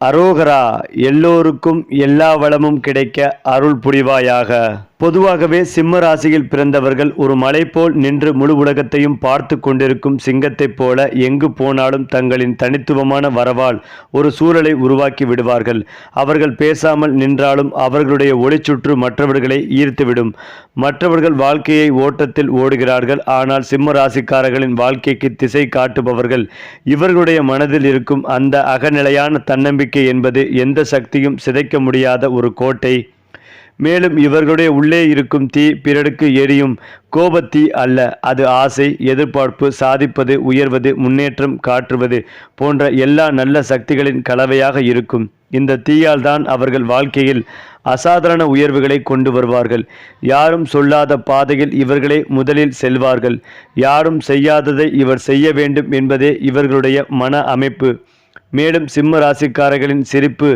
அரோகரா எல்லோருக்கும் எல்லா வளமும் கிடைக்க அருள் புரிவாயாக. பொதுவாகவே சிம்ம ராசியில் பிறந்தவர்கள் ஒரு மலை போல் நின்று முழு உலகத்தையும் பார்த்து கொண்டிருக்கும் சிங்கத்தைப் போல எங்கு போனாலும் தங்களின் தனித்துவமான வரவால் ஒரு சூழலை உருவாக்கி விடுவார்கள். அவர்கள் பேசாமல் நின்றாலும் அவர்களுடைய ஒளிச்சுற்று மற்றவர்களை ஈர்த்துவிடும். மற்றவர்கள் வாழ்க்கையை ஓட்டத்தில் ஓடுகிறார்கள் ஆனால் சிம்ம ராசிக்காரர்களின் வாழ்க்கைக்கு திசை காட்டுபவர்கள். இவர்களுடைய மனதில் இருக்கும் அந்த அகநிலையான தன்னம்பிக்கை என்பது எந்த சக்தியும் சிதைக்க முடியாத ஒரு கோட்டை. மேலும் இவர்களுடைய உள்ளே இருக்கும் தீ பிறருக்கு எரியும் கோபத்தீ அல்ல அது ஆசை எதிர்பார்ப்பு சாதிப்பது உயர்வது முன்னேற்றம் காட்டுவது போன்ற எல்லா நல்ல சக்திகளின் கலவையாக இருக்கும். இந்த தீயால் தான் அவர்கள் வாழ்க்கையில் அசாதாரண உயர்வுகளை கொண்டு வருவார்கள். யாரும் சொல்லாத பாதையில் இவர்களே முதலில் செல்வார்கள். யாரும் செய்யாததை இவர் செய்ய வேண்டும் என்பதே இவர்களுடைய மன அமைப்பு. மேலும் சிம்ம ராசிக்காரர்களின் சிரிப்பு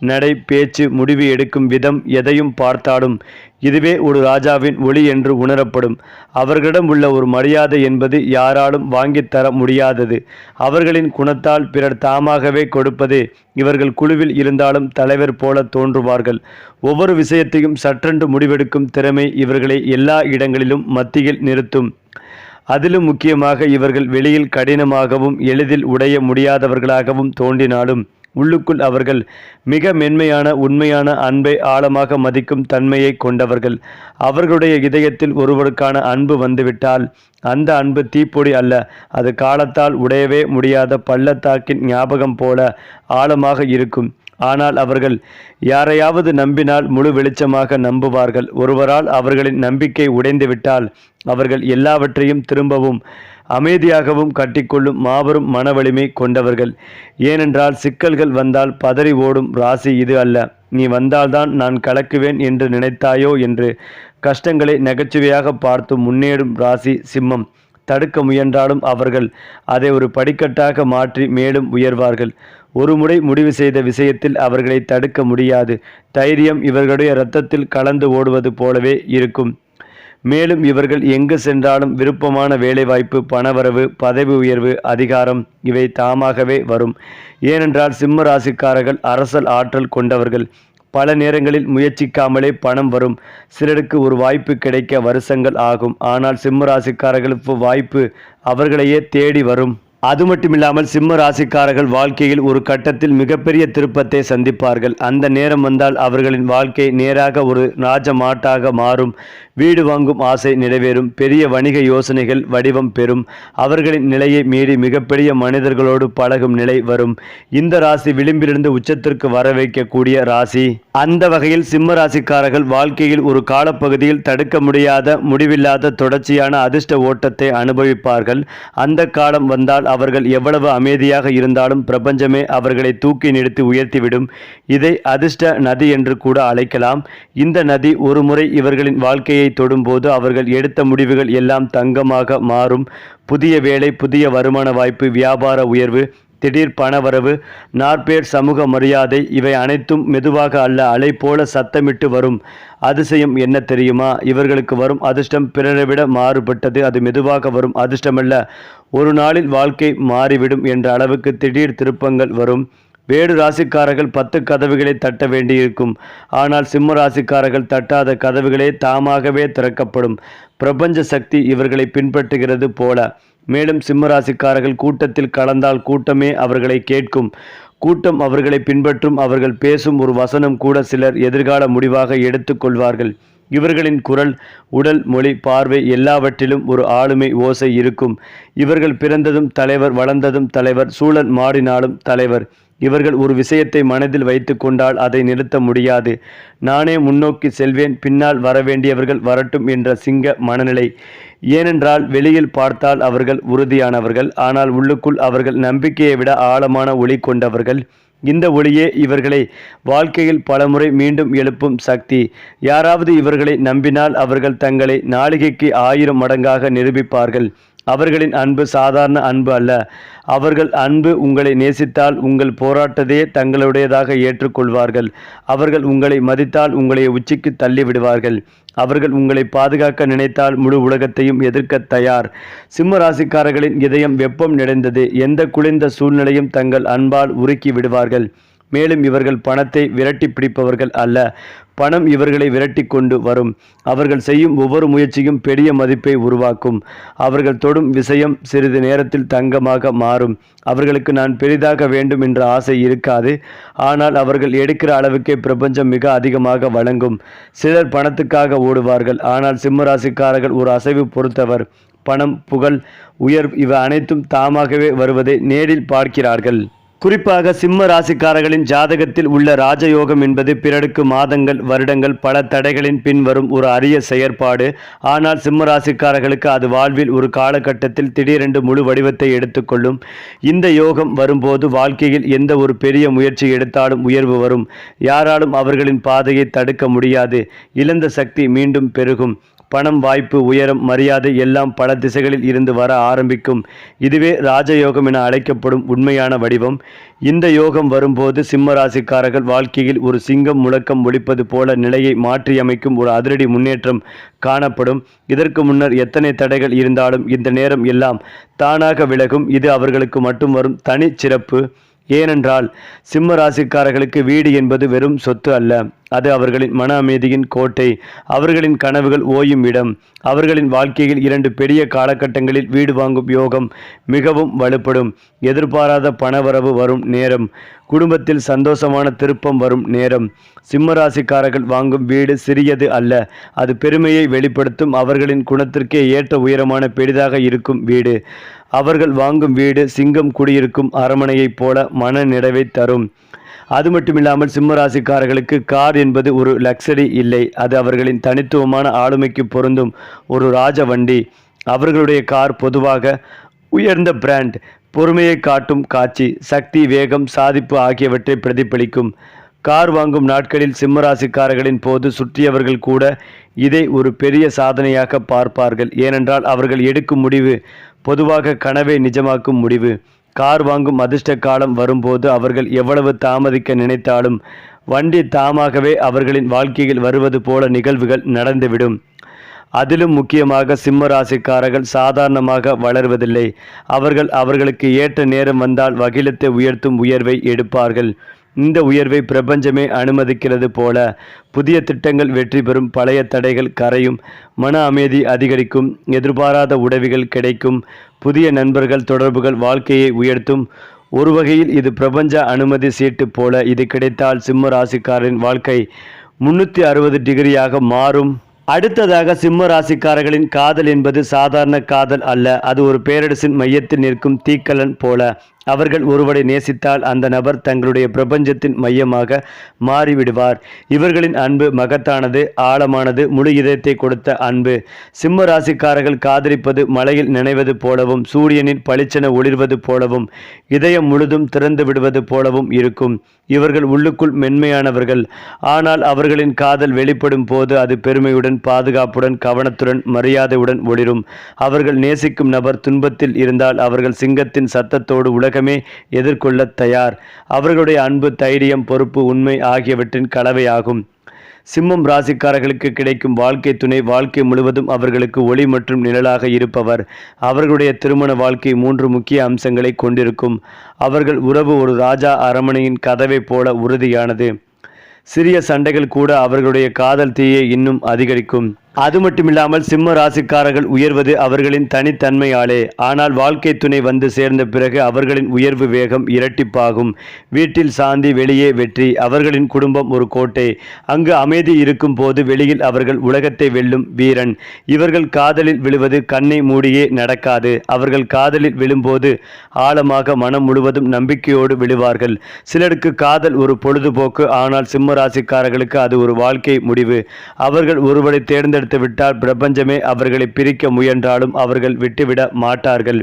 நடை பேச்சு முடிவு எடுக்கும் விதம் எதையும் பார்த்தாலும் இதுவே ஒரு ராஜாவின் ஒளி என்று உணரப்படும். அவர்களிடம் உள்ள ஒரு மரியாதை என்பது யாராலும் வாங்கித்தர முடியாதது. அவர்களின் குணத்தால் பிறர் தாமாகவே கொடுப்பது இவர்கள் குழுவில் இருந்தாலும் தலைவர் போல தோன்றுவார்கள். ஒவ்வொரு விஷயத்தையும் சற்றென்று முடிவெடுக்கும் திறமை இவர்களை எல்லா இடங்களிலும் மத்தியில் நிறுத்தும். அதிலும் முக்கியமாக இவர்கள் வெளியில் கடினமாகவும் எளிதில் உடைய முடியாதவர்களாகவும் தோன்றினாலும் உள்ளுக்குள் அவர்கள் மிக மென்மையான உண்மையான அன்பை ஆழமாக மதிக்கும் தன்மையை கொண்டவர்கள். அவர்களுடைய இதயத்தில் ஒருவருக்கான அன்பு வந்துவிட்டால் அந்த அன்பு தீப்பொடி அல்ல. அது காலத்தால் உடையவே முடியாத பள்ளத்தாக்கின் ஞாபகம் போல ஆழமாக இருக்கும். ஆனால் அவர்கள் யாரையாவது நம்பினால் முழு வெளிச்சமாக நம்புவார்கள். ஒருவரால் அவர்களின் நம்பிக்கை உடைந்துவிட்டால் அவர்கள் எல்லாவற்றையும் திரும்பவும் அமைதியாகவும் கட்டிக்கொள்ளும் மாபெரும் மன வலிமை கொண்டவர்கள். ஏனென்றால் சிக்கல்கள் வந்தால் பதறி ஓடும் ராசி இது அல்ல. நீ வந்தால்தான் நான் கலக்குவேன் என்று நினைத்தாயோ என்று கஷ்டங்களை நகைச்சுவையாக பார்த்து முன்னேறும் ராசி சிம்மம். தடுக்க முயன்றாலும் அவர்கள் அதை ஒரு படிக்கட்டாக மாற்றி மேலும் உயர்வார்கள். ஒரு முறை முடிவு செய்த விஷயத்தில் அவர்களை தடுக்க முடியாது. தைரியம் இவர்களுடைய இரத்தத்தில் கலந்து ஓடுவது போலவே இருக்கும். மேலும் இவர்கள் எங்கு சென்றாலும் விருப்பமான வேலைவாய்ப்பு பணவரவு பதவி உயர்வு அதிகாரம் இவை தாமாகவே வரும். ஏனென்றால் சிம்ம ராசிக்காரர்கள் அரசல் ஆற்றல் கொண்டவர்கள். பல நேரங்களில் முயற்சிக்காமலே பணம் வரும். சிலருக்கு ஒரு வாய்ப்பு கிடைக்க வருஷங்கள் ஆகும். ஆனால் சிம்ம ராசிக்காரர்களுக்கு வாய்ப்பு அவர்களையே தேடி வரும். அது மட்டுமில்லாமல் சிம்ம ராசிக்காரர்கள் வாழ்க்கையில் ஒரு கட்டத்தில் மிகப்பெரிய திருப்பத்தை சந்திப்பார்கள். அந்த நேரம் வந்தால் அவர்களின் வாழ்க்கை நேராக ஒரு ராஜமாட்டாக மாறும். வீடு வாங்கும் ஆசை நிறைவேறும். பெரிய வணிக யோசனைகள் வடிவம் பெறும். அவர்களின் நிலையை மீறி மிகப்பெரிய மனிதர்களோடு பழகும் நிலை வரும். இந்த ராசி விளிம்பிலிருந்து உச்சத்திற்கு வர வைக்கக்கூடிய ராசி. அந்த வகையில் சிம்ம ராசிக்காரர்கள் வாழ்க்கையில் ஒரு காலப்பகுதியில் தடுக்க முடியாத முடிவில்லாத தொடர்ச்சியான அதிர்ஷ்ட ஓட்டத்தை அனுபவிப்பார்கள். அந்த காலம் வந்தால் அவர்கள் எவ்வளவு அமைதியாக இருந்தாலும் பிரபஞ்சமே அவர்களை தூக்கி நிறுத்தி உயர்த்திவிடும். இதை அதிர்ஷ்ட நதி என்று கூட அழைக்கலாம். இந்த நதி ஒருமுறை இவர்களின் வாழ்க்கையை தொடும்போது அவர்கள் எடுத்த முடிவுகள் எல்லாம் தங்கமாக மாறும். புதிய வேலை புதிய வருமான வாய்ப்பு வியாபார உயர்வு திடீர் பணவரவு நாற்பேர் சமூக மரியாதை இவை அனைத்தும் மெதுவாக அல்ல அலை போல சத்தமிட்டு வரும். அதிசயம் என்ன தெரியுமா? இவர்களுக்கு வரும் அதிர்ஷ்டம் பிறரை விட மாறுபட்டது. அது மெதுவாக வரும். அதிர்ஷ்டமல்ல. ஒரு நாளில் வாழ்க்கை மாறிவிடும் என்ற அளவுக்கு திடீர் திருப்பங்கள் வரும். வேறு ராசிக்காரர்கள் பத்து கதவுகளை தட்ட வேண்டியிருக்கும். ஆனால் சிம்ம ராசிக்காரர்கள் தட்டாத கதவுகளே தாமாகவே திறக்கப்படும். பிரபஞ்ச சக்தி இவர்களை பின்பற்றுகிறது போல. மேலும் சிம்மராசிக்காரர்கள் கூட்டத்தில் கலந்தால் கூட்டமே அவர்களை கேட்கும். கூட்டம் அவர்களை பின்பற்றும் அவர்கள் பேசும் ஒரு வசனம் கூட சிலர் எதிர்கால முடிவாக எடுத்துக்கொள்வார்கள். இவர்களின் குரல் உடல் மொழி பார்வை எல்லாவற்றிலும் ஒரு ஆளுமை ஓசை இருக்கும். இவர்கள் பிறந்ததும் தலைவர் வளர்ந்ததும் தலைவர் சூழல் மாறினாலும் தலைவர். இவர்கள் ஒரு விஷயத்தை மனதில் வைத்து கொண்டால் அதை நிறுத்த முடியாது. நானே முன்னோக்கி செல்வேன் பின்னால் வரவேண்டியவர்கள் வரட்டும் என்ற சிங்க மனநிலை. ஏனென்றால் வெளியில் பார்த்தால் அவர்கள் உறுதியானவர்கள் ஆனால் உள்ளுக்குள் அவர்கள் நம்பிக்கையை விட ஆழமான ஒளி கொண்டவர்கள். இந்த ஒளியே இவர்களை வாழ்க்கையில் பலமுறை மீண்டும் எழுப்பும் சக்தி. யாராவது இவர்களை நம்பினால் அவர்கள் தங்களை நாளிகைக்கு ஆயிரம் மடங்காக நிரூபிப்பார்கள். அவர்களின் அன்பு சாதாரண அன்பு அல்ல. அவர்கள் அன்பு உங்களை நேசித்தால் உங்கள் போராட்டத்தையே தங்களுடையதாக ஏற்றுக்கொள்வார்கள். அவர்கள் உங்களை மதித்தால் உங்களை உச்சிக்கு தள்ளிவிடுவார்கள். அவர்கள் உங்களை பாதுகாக்க நினைத்தால் முழு உலகத்தையும் எதிர்க்க தயார். சிம்ம ராசிக்காரர்களின் இதயம் வெப்பம் நிறைந்தது. எந்த குளிர்ந்த சூழ்நிலையும் தங்கள் அன்பால் உருக்கி விடுவார்கள். மேலும் இவர்கள் பணத்தை விரட்டி பிடிப்பவர்கள் அல்ல. பணம் இவர்களை விரட்டி கொண்டு வரும். அவர்கள் செய்யும் ஒவ்வொரு முயற்சியும் பெரிய மதிப்பை உருவாக்கும். அவர்கள் தொடும் விஷயம் சிறிது நேரத்தில் தங்கமாக மாறும். அவர்களுக்கு நான் பெரிதாக வேண்டும் என்ற ஆசை இருக்காது. ஆனால் அவர்கள் எடுக்கிற அளவுக்கே பிரபஞ்சம் மிக அதிகமாக வழங்கும். சிலர் பணத்துக்காக ஓடுவார்கள். ஆனால் சிம்மராசிக்காரர்கள் ஒரு அசைவு பொறுத்தவர். பணம் புகழ் உயர் இவை அனைத்தும் தாமாகவே வருவதை நேரில் பார்க்கிறார்கள். குறிப்பாக சிம்ம ராசிக்காரர்களின் ஜாதகத்தில் உள்ள ராஜயோகம் என்பது பிறருக்கு மாதங்கள் வருடங்கள் பல தடைகளின் பின்வரும் ஒரு அரிய செயற்பாடு. ஆனால் சிம்ம ராசிக்காரர்களுக்கு அது வாழ்வில் ஒரு காலகட்டத்தில் திடீரென்று முழு வடிவத்தை எடுத்துக்கொள்ளும். இந்த யோகம் வரும்போது வாழ்க்கையில் எந்த ஒரு பெரிய முயற்சி எடுத்தாலும் உயர்வு வரும். யாராலும் அவர்களின் பாதையை தடுக்க முடியாது. இழந்த சக்தி மீண்டும் பெருகும். பணம் வாய்ப்பு உயரம் மரியாதை எல்லாம் பல திசைகளில் இருந்து வர ஆரம்பிக்கும். இதுவே ராஜயோகம் என அழைக்கப்படும் உண்மையான வடிவம். இந்த யோகம் வரும்போது சிம்ம ராசிக்காரர்கள் வாழ்க்கையில் ஒரு சிங்கம் முழக்கம் ஒழிப்பது போல நிலையை மாற்றியமைக்கும் ஒரு அதிரடி முன்னேற்றம் காணப்படும். இதற்கு முன்னர் எத்தனை தடைகள் இருந்தாலும் இந்த நேரம் எல்லாம் தானாக விலகும். இது அவர்களுக்கு மட்டும் வரும் தனி சிறப்பு ஏனென்றால் சிம்ம ராசிக்காரர்களுக்கு வீடு என்பது வெறும் சொத்து அல்ல. அது அவர்களின் மன அமைதியின் கோட்டை அவர்களின் கனவுகள் ஓயும் இடம் அவர்களின் வாழ்க்கையில் இரண்டு பெரிய காலகட்டங்களில் வீடு வாங்கும் யோகம் மிகவும் வலுப்படும். எதிர்பாராத பணவரவு வரும் நேரம் குடும்பத்தில் சந்தோஷமான திருப்பம் வரும் நேரம். சிம்மராசிக்காரர்கள் வாங்கும் வீடு சிறியது அல்ல அது பெருமையை வெளிப்படுத்தும் அவர்களின் குணத்திற்கே ஏற்ற உயரமான பெரிதாக இருக்கும் வீடு. அவர்கள் வாங்கும் வீடு சிங்கம் குடியிருக்கும் அரமனையைப் போல மன நிறைவை தரும். அது மட்டுமில்லாமல் சிம்மராசிக்காரர்களுக்கு கார் என்பது ஒரு லக்ஸரி இல்லை. அது அவர்களின் தனித்துவமான ஆளுமைக்கு பொருந்தும் ஒரு ராஜ வண்டி அவர்களுடைய கார் பொதுவாக உயர்ந்த பிராண்ட் பொறுமையை காட்டும் காட்சி சக்தி வேகம் சாதிப்பு ஆகியவற்றை பிரதிபலிக்கும். கார் வாங்கும் நாட்களில் சிம்மராசிக்காரர்களின் போது சுற்றியவர்கள் கூட இதை ஒரு பெரிய சாதனையாக பார்ப்பார்கள். ஏனென்றால் அவர்கள் எடுக்கும் முடிவு பொதுவாக கனவை நிஜமாக்கும் முடிவு. கார் வாங்கும் அதிர்ஷ்ட காலம் வரும்போது அவர்கள் எவ்வளவு தாமதிக்க நினைத்தாலும் வண்டி தாமாகவே அவர்களின் வாழ்க்கையில் வருவது போல நிகழ்வுகள் நடந்துவிடும். அதிலும் முக்கியமாக சிம்ம ராசிக்காரர்கள் சாதாரணமாக வளர்வதில்லை. அவர்கள் அவர்களுக்கு ஏற்ற நேரம் வந்தால் வகிலத்தை உயர்த்தும் உயர்வை எடுப்பார்கள். இந்த உயர்வை பிரபஞ்சமே அனுமதிக்கிறது போல புதிய திட்டங்கள் வெற்றி பெறும் பழைய தடைகள் கரையும் மன அமைதி அதிகரிக்கும் எதிர்பாராத உதவிகள் கிடைக்கும் புதிய நண்பர்கள் தொடர்புகள் வாழ்க்கையை உயர்த்தும். ஒரு வகையில் இது பிரபஞ்ச அனுமதி சீட்டு போல இது கிடைத்தால் சிம்ம ராசிக்காரரின் வாழ்க்கை முன்னூற்றி அறுபது டிகிரியாக மாறும். அடுத்ததாக சிம்ம ராசிக்காரர்களின் காதல் என்பது சாதாரண காதல் அல்ல அது ஒரு பேரரசின் மையத்தில் நிற்கும் தீக்கலன் போல அவர்கள் ஒருவரை நேசித்தால் அந்த நபர் தங்களுடைய பிரபஞ்சத்தின் மையமாக மாறிவிடுவார். இவர்களின் அன்பு மகத்தானது ஆழமானது முழு இதயத்தை கொடுத்த அன்பு. சிம்ம ராசிக்காரர்கள் காதலிப்பது மலையில் நினைவது போலவும் சூரியனின் பளிச்சென ஒளிர்வது போலவும் இதயம் முழுதும் திறந்து விடுவது போலவும் இருக்கும். இவர்கள் உள்ளுக்குள் மென்மையானவர்கள். ஆனால் அவர்களின் காதல் வெளிப்படும் போது அது பெருமையுடன் பாதுகாப்புடன் கவனத்துடன் மரியாதையுடன் ஒளிரும். அவர்கள் நேசிக்கும் நபர் துன்பத்தில் இருந்தால் அவர்கள் சிங்கத்தின் சத்தத்தோடு உலகமே எதிர்கொள்ள தயார். அவர்களுடைய அன்பு தைரியம் பொறுப்பு உண்மை ஆகியவற்றின் கலவையாகும். சிம்மம் ராசிக்காரர்களுக்கு கிடைக்கும் வாழ்க்கை துணை வாழ்க்கை முழுவதும் அவர்களுக்கு ஒளி மற்றும் நிழலாக இருப்பவர். அவர்களுடைய திருமண வாழ்க்கை மூன்று முக்கிய அம்சங்களை கொண்டிருக்கும். அவர்கள் உறவு ஒரு ராஜா அரமனையின் கதவை போல உறுதியானது. சிறிய சண்டைகள் கூட அவர்களுடைய காதல் தீயை இன்னும் அதிகரிக்கும். அது மட்டுமில்லாமல் சிம்ம ராசிக்காரர்கள் உயர்வது அவர்களின் தனித்தன்மையாலே. ஆனால் வாழ்க்கை துணை வந்து சேர்ந்த பிறகு அவர்களின் உயர்வு வேகம் இரட்டிப்பாகும். வீட்டில் சாந்தி வெளியே வெற்றி அவர்களின் குடும்பம் ஒரு கோட்டை. அங்கு அமைதி இருக்கும் போது வெளியில் அவர்கள் உலகத்தை வெல்லும் வீரன். இவர்கள் காதலில் விழுவது கண்ணை மூடியே நடக்காது. அவர்கள் காதலில் விழும்போது ஆழமாக மனம் முழுவதும் நம்பிக்கையோடு விழுவார்கள். சிலருக்கு காதல் ஒரு பொழுதுபோக்கு ஆனால் சிம்ம ராசிக்காரர்களுக்கு அது ஒரு வாழ்க்கை முடிவு. அவர்கள் ஒருவரை தேர்ந்தெடுத்து விட்டால் பிரபஞ்சமே அவர்களை பிரிக்க முயன்றாலும் அவர்கள் விட்டுவிட மாட்டார்கள்.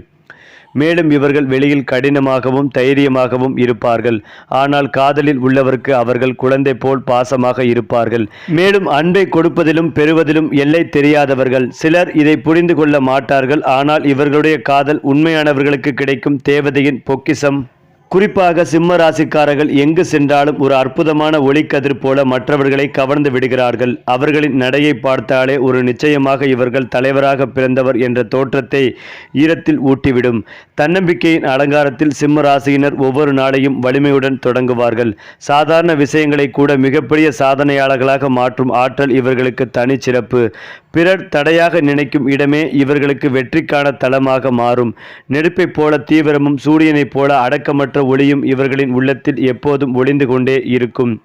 மேலும் இவர்கள் வெளியில் கடினமாகவும் தைரியமாகவும் இருப்பார்கள். ஆனால் காதலில் உள்ளவருக்கு அவர்கள் குழந்தை போல் பாசமாக இருப்பார்கள். மேலும் அன்பை கொடுப்பதிலும் பெறுவதிலும் எல்லை தெரியாதவர்கள். சிலர் இதை புரிந்து கொள்ள மாட்டார்கள். ஆனால் இவர்களுடைய காதல் உண்மையானவர்களுக்கு கிடைக்கும் தேவதையின் பொக்கிசம் குறிப்பாக சிம்ம ராசிக்காரர்கள் எங்கு சென்றாலும் ஒரு அற்புதமான ஒளிக்கதிர் போல மற்றவர்களை கவர்ந்து விடுகிறார்கள். அவர்களின் நடையை பார்த்தாலே ஒரு நிச்சயமாக இவர்கள் தலைவராக பிறந்தவர் என்ற தோற்றத்தை ஈரத்தில் ஊட்டிவிடும். தன்னம்பிக்கையின் அலங்காரத்தில் சிம்ம ராசியினர் ஒவ்வொரு நாளையும் வலிமையுடன் தொடங்குவார்கள். சாதாரண விஷயங்களை கூட மிகப்பெரிய சாதனையாளர்களாக மாற்றும் ஆற்றல் இவர்களுக்கு தனிச்சிறப்பு. பிறர் தடையாக நினைக்கும் இடமே இவர்களுக்கு வெற்றிக்கான தளமாக மாறும். நெருப்பைப் போல தீவிரமும் சூரியனைப் போல அடக்கமற்ற ஒளியும் இவர்களின் உள்ளத்தில் எப்போதும் ஒளிந்து கொண்டே இருக்கும்.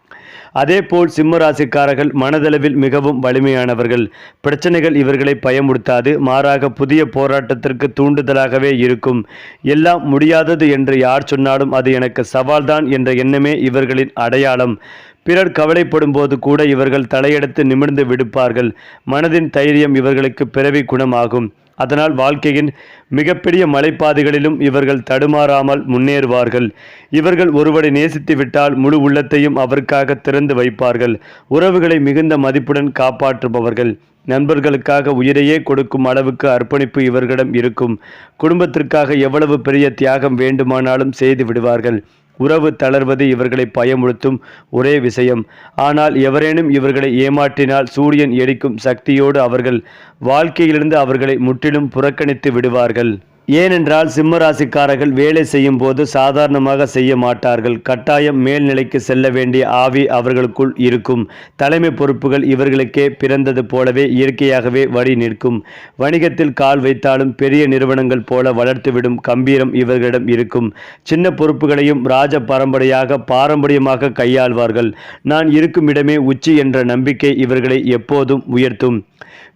அதேபோல் சிம்மராசிக்காரர்கள் மனதளவில் மிகவும் வலிமையானவர்கள். பிரச்சனைகள் இவர்களை பயமுடுத்தாது மாறாக புதிய போராட்டத்திற்கு தூண்டுதலாகவே இருக்கும். எல்லாம் முடியாதது என்று யார் சொன்னாலும் அது எனக்கு சவால்தான் என்ற எண்ணமே இவர்களின் அடையாளம். பிறர் கவலைப்படும் போது கூட இவர்கள் தலையெடுத்து நிமிர்ந்து விடுப்பார்கள். மனதின் தைரியம் இவர்களுக்கு பிறவி குணமாகும். அதனால் வாழ்க்கையின் மிகப்பெரிய மலைப்பாதைகளிலும் இவர்கள் தடுமாறாமல் முன்னேறுவார்கள். இவர்கள் ஒருவரை நேசித்து விட்டால் முழு உள்ளத்தையும் அவருக்காக திறந்து வைப்பார்கள். உறவுகளை மிகுந்த மதிப்புடன் காப்பாற்றுபவர்கள். நண்பர்களுக்காக உயிரையே கொடுக்கும் அளவுக்கு அர்ப்பணிப்பு இவர்களிடம் இருக்கும். குடும்பத்திற்காக எவ்வளவு பெரிய தியாகம் வேண்டுமானாலும் செய்து விடுவார்கள். உறவு தளர்வது இவர்களை பயமுறுத்தும் ஒரே விஷயம். ஆனால் எவரேனும் இவர்களை ஏமாற்றினால் சூரியன் எரிக்கும் சக்தியோடு அவர்கள் வாழ்க்கையிலிருந்து அவர்களை முற்றிலும் புறக்கணித்து விடுவார்கள். ஏனென்றால் சிம்மராசிக்காரர்கள் வேலை செய்யும் போது சாதாரணமாக செய்ய மாட்டார்கள். கட்டாயம் மேல்நிலைக்கு செல்ல வேண்டிய ஆவி அவர்களுக்குள் இருக்கும். தலைமை பொறுப்புகள் இவர்களுக்கே பிறந்தது போலவே இயற்கையாகவே வழி நிற்கும். வணிகத்தில் கால் வைத்தாலும் பெரிய நிறுவனங்கள் போல வளர்த்துவிடும் கம்பீரம் இவர்களிடம் இருக்கும். சின்ன பொறுப்புகளையும் ராஜ பரம்பரையாக பாரம்பரியமாக கையாள்வார்கள். நான் இருக்கும் இடமே உச்சி என்ற நம்பிக்கை இவர்களை எப்போதும் உயர்த்தும்.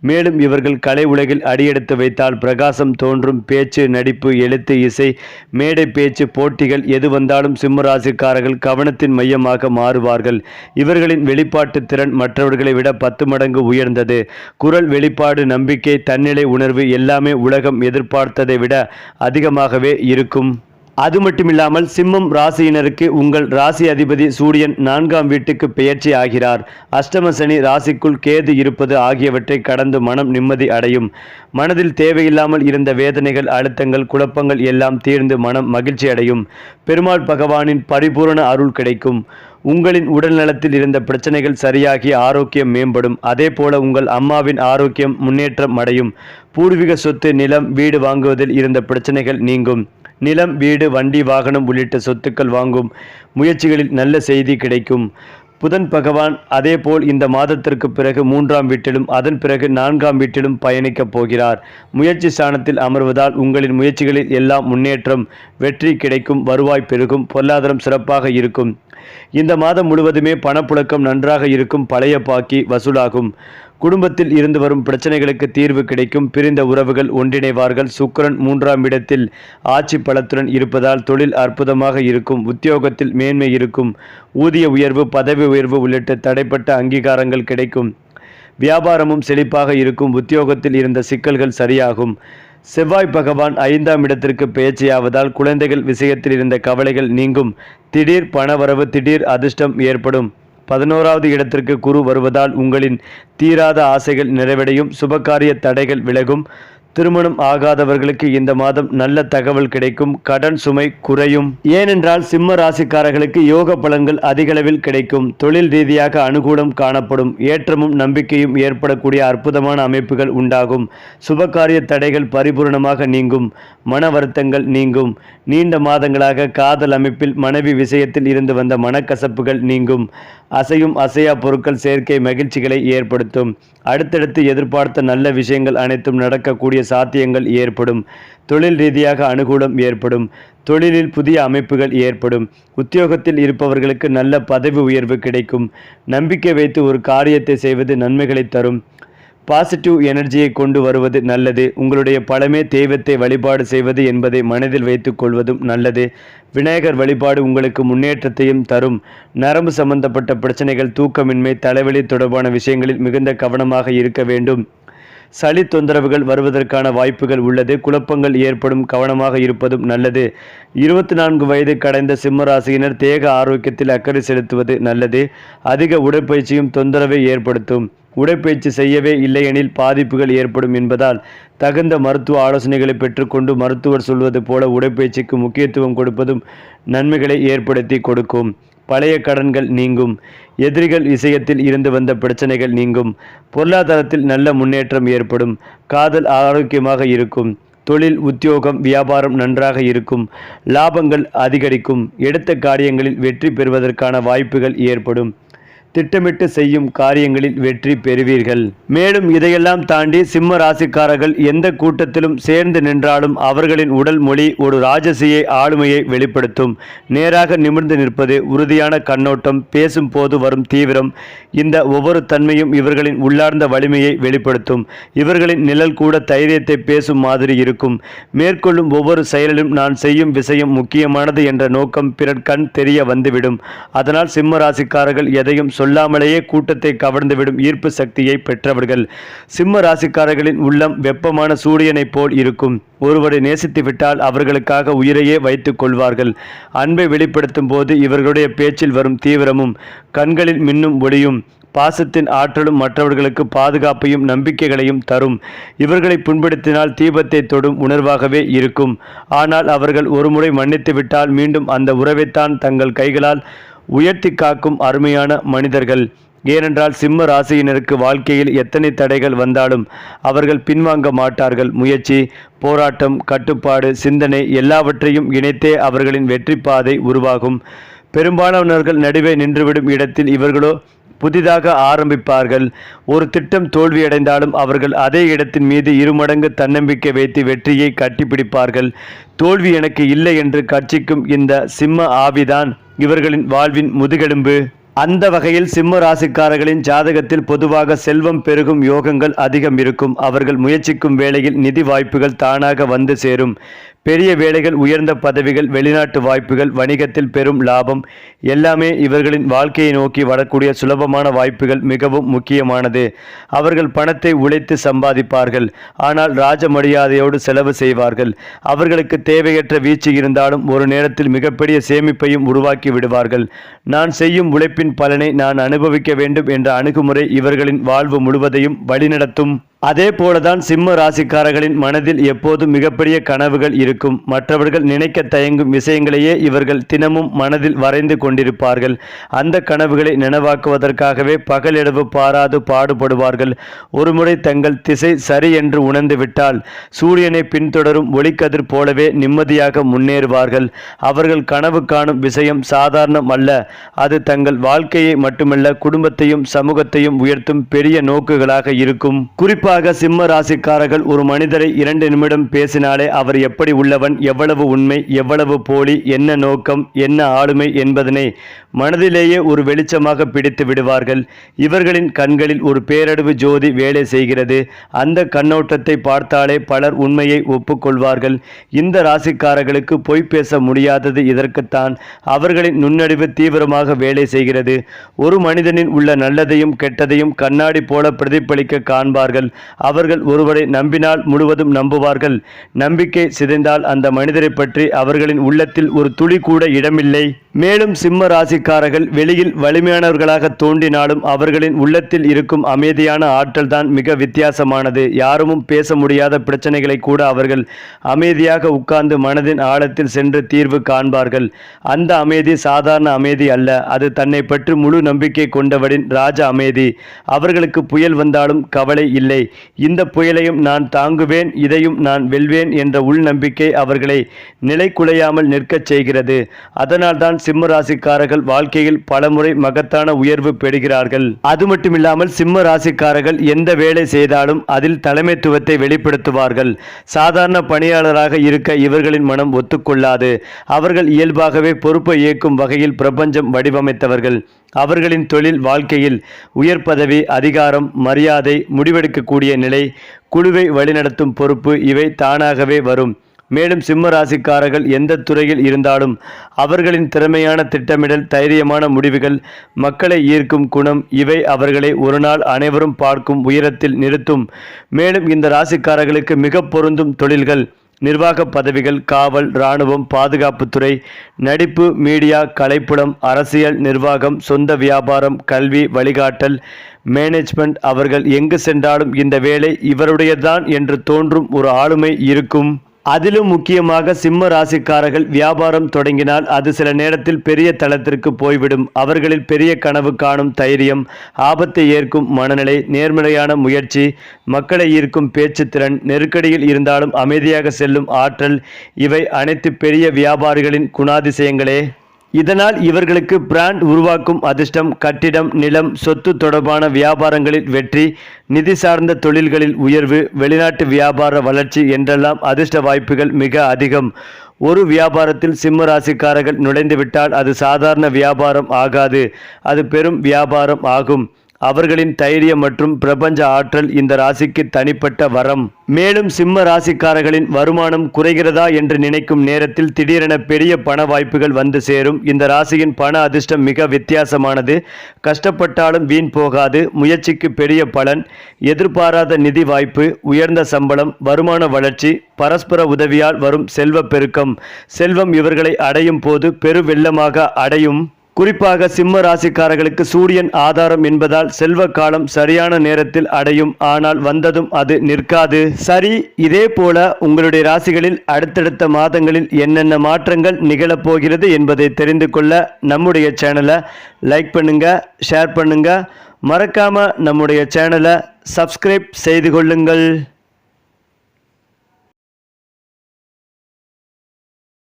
மேலும் இவர்கள் கலை உலகில் அடியெடுத்து வைத்தால் பிரகாசம் தோன்றும் பேச்சு நடிப்பு எழுத்து இசை மேடை பேச்சு போட்டிகள் எது வந்தாலும் சிம்மராசிக்காரர்கள் கவனத்தின் மையமாக மாறுவார்கள். இவர்களின் வெளிப்பாட்டு திறன் மற்றவர்களை விட பத்து மடங்கு உயர்ந்தது. குரல் வெளிப்பாடு நம்பிக்கை தன்னிலை உணர்வு எல்லாமே உலகம் எதிர்பார்த்ததை விட அதிகமாகவே இருக்கும். அது மட்டுமில்லாமல் சிம்மம் ராசியினருக்கு உங்கள் ராசி அதிபதி சூரியன் நான்காம் வீட்டுக்கு பெயர்ச்சி ஆகிறார். அஷ்டம சனி ராசிக்குள் கேது இருப்பது ஆகியவற்றை கடந்து மனம் நிம்மதி அடையும். மனதில் தேவையில்லாமல் இருந்த வேதனைகள் அழுத்தங்கள் குழப்பங்கள் எல்லாம் தீர்ந்து மனம் மகிழ்ச்சி அடையும். பெருமாள் பகவானின் பரிபூரண அருள் கிடைக்கும். உங்களின் உடல் நலத்தில் இருந்த பிரச்சனைகள் சரியாகி ஆரோக்கியம் மேம்படும். அதே போல உங்கள் அம்மாவின் ஆரோக்கியம் முன்னேற்றம் அடையும். பூர்வீக சொத்து நிலம் வீடு வாங்குவதில் இருந்த பிரச்சனைகள் நீங்கும். நிலம் வீடு வண்டி வாகனம் உள்ளிட்ட சொத்துக்கள் வாங்கும் முயற்சிகளில் நல்ல செய்தி கிடைக்கும். புதன் பகவான் அதேபோல் இந்த மாதத்திற்கு பிறகு மூன்றாம் வீட்டிலும் அதன் பிறகு நான்காம் வீட்டிலும் பயணிக்கப் போகிறார். முயற்சி ஸ்தானத்தில் அமர்வதால் உங்களின் முயற்சிகளில் எல்லாம் முன்னேற்றம் வெற்றி கிடைக்கும் வருவாய் பெருகும் பொருளாதாரம் சிறப்பாக இருக்கும். இந்த மாதம் முழுவதுமே பணப்புழக்கம் நன்றாக இருக்கும் பழைய பாக்கி வசூலாகும். குடும்பத்தில் இருந்து வரும் பிரச்சனைகளுக்கு தீர்வு கிடைக்கும். பிரிந்த உறவுகள் ஒன்றிணைவார்கள். சுக்கிரன் மூன்றாம் இடத்தில் ஆட்சி பலத்துடன் இருப்பதால் தொழில் அற்புதமாக இருக்கும். உத்தியோகத்தில் மேன்மை இருக்கும். ஊதிய உயர்வு பதவி உயர்வு உள்ளிட்ட தடைப்பட்ட அங்கீகாரங்கள் கிடைக்கும். வியாபாரமும் செழிப்பாக இருக்கும். உத்தியோகத்தில் இருந்த சிக்கல்கள் சரியாகும். செவ்வாய் பகவான் ஐந்தாம் இடத்திற்கு பேச்சையாவதால் குழந்தைகள் விஷயத்தில் இருந்த கவலைகள் நீங்கும். திடீர் பணவரவு திடீர் அதிர்ஷ்டம் ஏற்படும். பதினோராவது இடத்திற்கு குரு வருவதால் உங்களின் தீராத ஆசைகள் நிறைவடையும். சுபகாரிய தடைகள் விலகும். திருமணம் ஆகாதவர்களுக்கு இந்த மாதம் நல்ல தகவல் கிடைக்கும். கடன் சுமை குறையும். ஏனென்றால் சிம்ம ராசிக்காரர்களுக்கு யோக பலன்கள் அதிகளவில் கிடைக்கும். தொழில் ரீதியாக அனுகூலம் காணப்படும். ஏற்றமும் நம்பிக்கையும் ஏற்படக்கூடிய அற்புதமான அமைப்புகள் உண்டாகும். சுபகாரிய தடைகள் பரிபூர்ணமாக நீங்கும். மன வருத்தங்கள் நீங்கும். நீண்ட மாதங்களாக காதல் அமைப்பில் மனைவி விஷயத்தில் இருந்து வந்த மனக்கசப்புகள் நீங்கும். அசையும் அசையா பொருட்கள் சேர்க்கை மகிழ்ச்சிகளை ஏற்படுத்தும். அடுத்தடுத்து எதிர்பார்த்த நல்ல விஷயங்கள் அனைத்தும் நடக்கக்கூடிய சாத்தியங்கள் ஏற்படும். தொழில் ரீதியாக அனுகூலம் ஏற்படும். தொழிலில் புதிய அமைப்புகள் ஏற்படும். உத்தியோகத்தில் இருப்பவர்களுக்கு நல்ல பதவி உயர்வு கிடைக்கும். நம்பிக்கை வைத்து ஒரு காரியத்தை செய்வது நன்மைகளை தரும். பாசிட்டிவ் எனர்ஜியை கொண்டு வருவது நல்லது. உங்களுடைய பழமே தெய்வத்தை வழிபாடு செய்வது என்பதை மனதில் வைத்துக் கொள்வதும் நல்லது. விநாயகர் வழிபாடு உங்களுக்கு முன்னேற்றத்தையும் தரும். நரம்பு சம்பந்தப்பட்ட பிரச்சனைகள் தூக்கமின்மை தலைவலி தொடர்பான விஷயங்களில் மிகுந்த கவனமாக இருக்க வேண்டும். சளி தொந்தரவுகள் வருவதற்கான வாய்ப்புகள் உள்ளது. குழப்பங்கள் ஏற்படும் கவனமாக இருப்பதும் நல்லது. இருபத்தி நான்கு வயது கடந்த சிம்மராசியினர் தேக ஆரோக்கியத்தில் அக்கறை செலுத்துவது நல்லது. அதிக உடற்பயிற்சியும் தொந்தரவை ஏற்படுத்தும். உடற்பயிற்சி செய்யவே இல்லையெனில் பாதிப்புகள் ஏற்படும் என்பதால் தகுந்த மருத்துவ ஆலோசனைகளை பெற்றுக்கொண்டு மருத்துவர் சொல்வது போல உடற்பயிற்சிக்கு முக்கியத்துவம் கொடுப்பதும் நன்மைகளை ஏற்படுத்தி கொடுக்கும். பழைய கடன்கள் நீங்கும். எதிரிகள் விஷயத்தில் இருந்து வந்த பிரச்சனைகள் நீங்கும். பொருளாதாரத்தில் நல்ல முன்னேற்றம் ஏற்படும். காதல் ஆரோக்கியமாக இருக்கும். தொழில் உத்தியோகம் வியாபாரம் நன்றாக இருக்கும். லாபங்கள் அதிகரிக்கும். எடுத்த காரியங்களில் வெற்றி பெறுவதற்கான வாய்ப்புகள் ஏற்படும். திட்டமிட்டு செய்யும் காரியங்களில் வெற்றி பெறுவீர்கள். மேலும் இதையெல்லாம் தாண்டி சிம்ம ராசிக்காரர்கள் எந்த கூட்டத்திலும் சேர்ந்து நின்றாலும் அவர்களின் உடல் மொழி ஒரு ராஜசியை ஆளுமையை வெளிப்படுத்தும். நேராக நிமிர்ந்து நிற்பது உறுதியான கண்ணோட்டம் பேசும் போது வரும் தீவிரம் இந்த ஒவ்வொரு தன்மையும் இவர்களின் உள்ளார்ந்த வலிமையை வெளிப்படுத்தும். இவர்களின் நிழல் கூட தைரியத்தை பேசும் மாதிரி இருக்கும். மேற்கொள்ளும் ஒவ்வொரு செயலிலும் நான் செய்யும் விஷயம் முக்கியமானது என்ற நோக்கம் பிறர் கண் தெரிய வந்துவிடும். அதனால் சிம்ம ராசிக்காரர்கள் எதையும் சொல்லாமலேயே கூட்டத்தை கவர்ந்துவிடும் ஈர்ப்பு சக்தியை பெற்றவர்கள். சிம்ம ராசிக்காரர்களின் உள்ளம் வெப்பமான சூரியனைப் போல் இருக்கும். ஒருவரை நேசித்துவிட்டால் அவர்களுக்காக உயிரையே வைத்துக் கொள்வார்கள். அன்பை வெளிப்படுத்தும் போது இவர்களுடைய பேச்சில் வரும் தீவிரமும் கண்களில் மின்னும் ஒளியும் பாசத்தின் ஆற்றலும் மற்றவர்களுக்கு பாதுகாப்பையும் நம்பிக்கைகளையும் தரும். இவர்களை புண்படுத்தினால் தீபத்தை தொடும் உணர்வாகவே இருக்கும். ஆனால் அவர்கள் ஒருமுறை மன்னித்துவிட்டால் மீண்டும் அந்த உறவைத்தான் தங்கள் கைகளால் உயர்த்தி காக்கும் அருமையான மனிதர்கள். ஏனென்றால் சிம்ம ராசியினருக்கு வாழ்க்கையில் எத்தனை தடைகள் வந்தாலும் அவர்கள் பின்வாங்க மாட்டார்கள். முயற்சி போராட்டம் கட்டுப்பாடு சிந்தனை எல்லாவற்றையும் இணைத்தே அவர்களின் வெற்றி பாதை உருவாகும். பெரும்பாலானவர்கள் நடுவே நின்றுவிடும் இடத்தில் இவர்களோ புதிதாக ஆரம்பிப்பார்கள். ஒரு திட்டம் தோல்வியடைந்தாலும் அவர்கள் அதே இடத்தின் மீது இருமடங்கு தன்னம்பிக்கை வைத்து வெற்றியை கட்டிப்பிடிப்பார்கள். தோல்வி எனக்கு இல்லை என்று கட்சிக்கும் இந்த சிம்ம ஆவிதான். இவர்களின் வாழ்வின் முதுகெலும்பு. அந்த வகையில் சிம்ம ராசிக்காரர்களின் ஜாதகத்தில் பொதுவாக செல்வம் பெருகும் யோகங்கள் அதிகம் இருக்கும். அவர்கள் முயற்சிக்கும் வேளையில் நிதி வாய்ப்புகள் தானாக வந்து சேரும். பெரிய வேலைகள் உயர்ந்த பதவிகள் வெளிநாட்டு வாய்ப்புகள் வணிகத்தில் பெரும் லாபம் எல்லாமே இவர்களின் வாழ்க்கையை நோக்கி வரக்கூடிய சுலபமான வாய்ப்புகள் மிகவும் முக்கியமானது. அவர்கள் பணத்தை உழைத்து சம்பாதிப்பார்கள் ஆனால் ராஜ மரியாதையோடு செலவு செய்வார்கள். அவர்களுக்கு தேவையற்ற வீச்சு இருந்தாலும் ஒரு நேரத்தில் மிகப்பெரிய சேமிப்பையும் உருவாக்கி விடுவார்கள். நான் செய்யும் உழைப்பின் பலனை நான் அனுபவிக்க வேண்டும் என்ற அணுகுமுறை இவர்களின் வாழ்வு முழுவதையும் வழிநடத்தும். அதே போலதான் சிம்ம ராசிக்காரர்களின் மனதில் எப்போதும் மிகப்பெரிய கனவுகள் இருக்கும். மற்றவர்கள் நினைக்க தயங்கும் விஷயங்களையே இவர்கள் தினமும் மனதில் வரைந்து கொண்டிருப்பார்கள். அந்த கனவுகளை நினைவாக்குவதற்காகவே பகலிரவு பாராது பாடுபடுவார்கள். ஒருமுறை தங்கள் திசை சரி என்று உணர்ந்துவிட்டால் சூரியனை பின்தொடரும் ஒளிக்கதிர் போலவே நிம்மதியாக முன்னேறுவார்கள். அவர்கள் கனவு காணும் விஷயம் சாதாரணம் அல்ல. அது தங்கள் வாழ்க்கையை மட்டுமல்ல குடும்பத்தையும் சமூகத்தையும் உயர்த்தும் பெரிய நோக்குகளாக இருக்கும். குறிப்பாக சிம்ம ராசிக்காரர்கள் ஒரு மனிதரை இரண்டு நிமிடம் பேசினாலே அவர் எப்படி உள்ளவன் எவ்வளவு உண்மை எவ்வளவு போலி என்ன நோக்கம் என்ன ஆளுமை என்பதனை மனதிலேயே ஒரு வெளிச்சமாக பிடித்து விடுவார்கள். இவர்களின் கண்களில் ஒரு பேரழிவு ஜோதி வேலை செய்கிறது. அந்த கண்ணோட்டத்தை பார்த்தாலே பலர் உண்மையை ஒப்புக்கொள்வார்கள். இந்த ராசிக்காரர்களுக்கு பொய் பேச முடியாதது இதற்குத்தான் அவர்களின் நுண்ணறிவு தீவிரமாக வேலை செய்கிறது. ஒரு மனிதனின் உள்ள நல்லதையும் கெட்டதையும் கண்ணாடி போல பிரதிபலிக்க காண்பார்கள். அவர்கள் ஒருவரை நம்பினால் முழுவதும் நம்புவார்கள். நம்பிக்கை சிதைந்தால் அந்த மனிதரை பற்றி அவர்களின் உள்ளத்தில் ஒரு துளி கூட இடமில்லை. மேலும் சிம்ம ராசிக்காரர்கள் வெளியில் வலிமையானவர்களாக தோன்றினாலும் அவர்களின் உள்ளத்தில் இருக்கும் அமைதியான ஆற்றல் தான் மிக வித்தியாசமானது. யாருமும் பேச முடியாத பிரச்சனைகளை கூட அவர்கள் அமைதியாக உட்கார்ந்து மனதின் ஆழத்தில் சென்று தீர்வு காண்பார்கள். அந்த அமைதி சாதாரண அமைதி அல்ல. அது தன்னை பற்றி முழு நம்பிக்கை கொண்டவரின் ராஜ அமைதி. அவர்களுக்கு புயல் வந்தாலும் கவலை இல்லை. இந்த புயலையும் நான் தாங்குவேன் இதையும் நான் வெல்வேன் என்ற உள்நம்பிக்கை அவர்களை அவர்களை நிலைகுலையாமல் நிற்கச் செய்கிறது. அதனால்தான் சிம்ம ராசிக்காரர்கள் வாழ்க்கையில் பலமுறை மகத்தான உயர்வு பெறுகிறார்கள். அது மட்டுமில்லாமல் சிம்ம ராசிக்காரர்கள் எந்த வேலை செய்தாலும் அதில் தலைமைத்துவத்தை வெளிப்படுத்துவார்கள். சாதாரண பணியாளராக இருக்க இவர்களின் மனம் ஒத்துக்கொள்ளாது. அவர்கள் இயல்பாகவே பொறுப்பை இயக்கும் வகையில் பிரபஞ்சம் வடிவமைத்தவர்கள். அவர்களின் தொழில் வாழ்க்கையில் உயர் பதவி அதிகாரம் மரியாதை முடிவெடுக்கக்கூடிய நிலை குழுவை வழிநடத்தும் பொறுப்பு இவை தானாகவே வரும். மேலும் சிம்ம ராசிக்காரர்கள் எந்த துறையில் இருந்தாலும் அவர்களின் திறமையான திட்டமிடல் தைரியமான முடிவுகள் மக்களை ஈர்க்கும் குணம் இவை அவர்களை ஒரு நாள் அனைவரும் பார்க்கும் உயரத்தில் நிறுத்தும். மேலும் இந்த ராசிக்காரர்களுக்கு மிக பொருந்தும் தொழில்கள் நிர்வாக பதவிகள் காவல் இராணுவம் பாதுகாப்புத்துறை நடிப்பு மீடியா கலைப்புலம் அரசியல் நிர்வாகம் சொந்த வியாபாரம் கல்வி வழிகாட்டல் மேனேஜ்மெண்ட் அவர்கள் எங்கு சென்றாலும் இந்த வேலை இவருடையதான் என்று தோன்றும் ஒரு ஆளுமை இருக்கும். அதிலும் முக்கியமாக சிம்ம ராசிக்காரர்கள் வியாபாரம் தொடங்கினால் அது சில நேரத்தில் பெரிய தளத்திற்கு போய்விடும். அவர்களில் பெரிய கனவு காணும் தைரியம் ஆபத்தை ஏற்கும் மனநிலை நேர்மறையான முயற்சி மக்களை ஈர்க்கும் பேச்சு திறன் நெருக்கடியில் இருந்தாலும் அமைதியாக செல்லும் ஆற்றல் இவை அனைத்து பெரிய வியாபாரிகளின் குணாதிசயங்களே. இதனால் இவர்களுக்கு பிராண்ட் உருவாக்கும் அதிர்ஷ்டம் கட்டிடம் நிலம் சொத்து தொடர்பான வியாபாரங்களில் வெற்றி நிதி சார்ந்த தொழில்களில் உயர்வு வெளிநாட்டு வியாபார வளர்ச்சி என்றெல்லாம் அதிர்ஷ்ட வாய்ப்புகள் மிக அதிகம். ஒரு வியாபாரத்தில் சிம்ம ராசிக்காரர்கள் நுழைந்துவிட்டால் அது சாதாரண வியாபாரம் ஆகாது. அது பெரும் வியாபாரம் ஆகும். அவர்களின் தைரியம் மற்றும் பிரபஞ்ச ஆற்றல் இந்த ராசிக்கு தனிப்பட்ட வரம். மேலும் சிம்ம ராசிக்காரர்களின் வருமானம் குறைகிறதா என்று நினைக்கும் நேரத்தில் திடீரென பெரிய பண வாய்ப்புகள் வந்து சேரும். இந்த ராசியின் பண அதிர்ஷ்டம் மிக வித்தியாசமானது. கஷ்டப்பட்டாலும் வீண் போகாது. முயற்சிக்கு பெரிய பலன். எதிர்பாராத நிதி வாய்ப்பு உயர்ந்த சம்பளம் வருமான வளர்ச்சி பரஸ்பர உதவியால் வரும் செல்வ பெருக்கம். செல்வம் இவர்களை அடையும் போது பெருவெள்ளமாக அடையும் குறிப்பாக சிம்ம ராசிக்காரர்களுக்கு சூரியன் ஆதாரம் என்பதால் செல்வ காலம் சரியான நேரத்தில் அடையும். ஆனால் வந்ததும் அது நிற்காது. சரி இதே போல உங்களுடைய ராசிகளில் அடுத்தடுத்த மாதங்களில் என்னென்ன மாற்றங்கள் நிகழப்போகிறது என்பதை தெரிந்து கொள்ள நம்முடைய சேனலை லைக் பண்ணுங்க ஷேர் பண்ணுங்க. மறக்காம நம்முடைய சேனலை சப்ஸ்கிரைப் செய்து கொள்ளுங்கள்.